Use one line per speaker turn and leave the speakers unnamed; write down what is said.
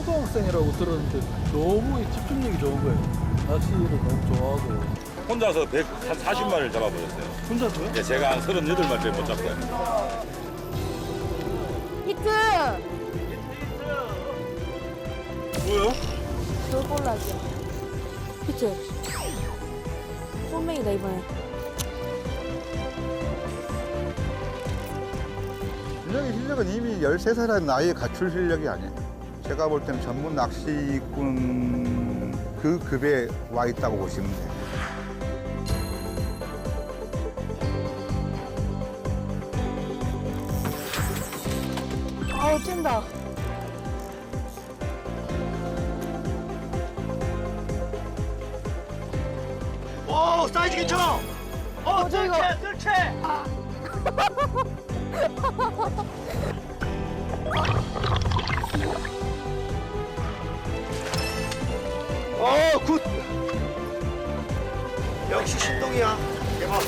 초등학생이라고 들었는데 너무 이 집중력이 좋은 거예요. 낚시를 너무 좋아하고.
혼자서 100, 한 40마리를 잡아버렸어요.
혼자서요?
예, 제가 한 38마리를 못 잡고요.
히트!
뭐요?
돌볼락이야. 히트. 쏨맹이다, 이번에.
실력이 실력은 이미 13살의 나이에 갖출 실력이 아니에요. 제가 볼 때는 전문 낚시꾼 그 급에 와 있다고 보시면 돼요.
아우, 찐다.
오 사이즈 괜찮아. 어
저기가-
뜰채 뜰채. 어 굿. 역시 신동이야. 대박.